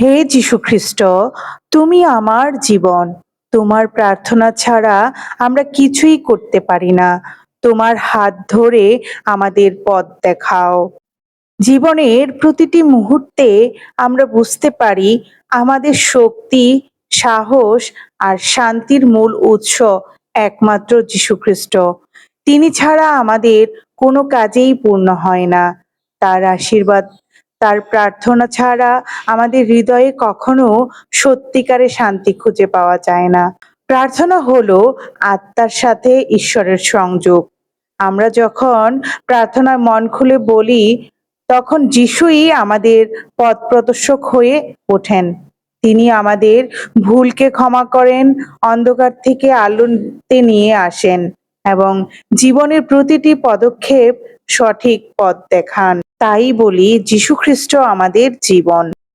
হে যীশুখ্রিস্ট, তুমি আমার জীবন। তোমার প্রার্থনা ছাড়া আমরা কিছুই করতে পারি না। তোমার হাত ধরে আমাদের পথ দেখাও। জীবনের প্রতিটি মুহূর্তে আমরা বুঝতে পারি আমাদের শক্তি, সাহস আর শান্তির মূল উৎস একমাত্র যীশুখ্রিস্ট। তিনি ছাড়া আমাদের কোনো কাজেই পূর্ণ হয় না। তার আশীর্বাদ তার প্রার্থনা ছাড়া আমাদের হৃদয়ে কখনো সত্যিকারে শান্তি খুঁজে পাওয়া যায় না। প্রার্থনা হলো আত্মার সাথে ঈশ্বরের সংযোগ। আমরা যখন প্রার্থনায় মন খুলে বলি, তখন যিশুই আমাদের পথ প্রদর্শক হয়ে ওঠেন। তিনি আমাদের ভুলকে ক্ষমা করেন, অন্ধকার থেকে আলোতে নিয়ে আসেন এবং জীবনের প্রতিটি পদক্ষেপ সঠিক পথ দেখান। তাই বলি যীশু খ্রিস্ট আমাদের জীবন।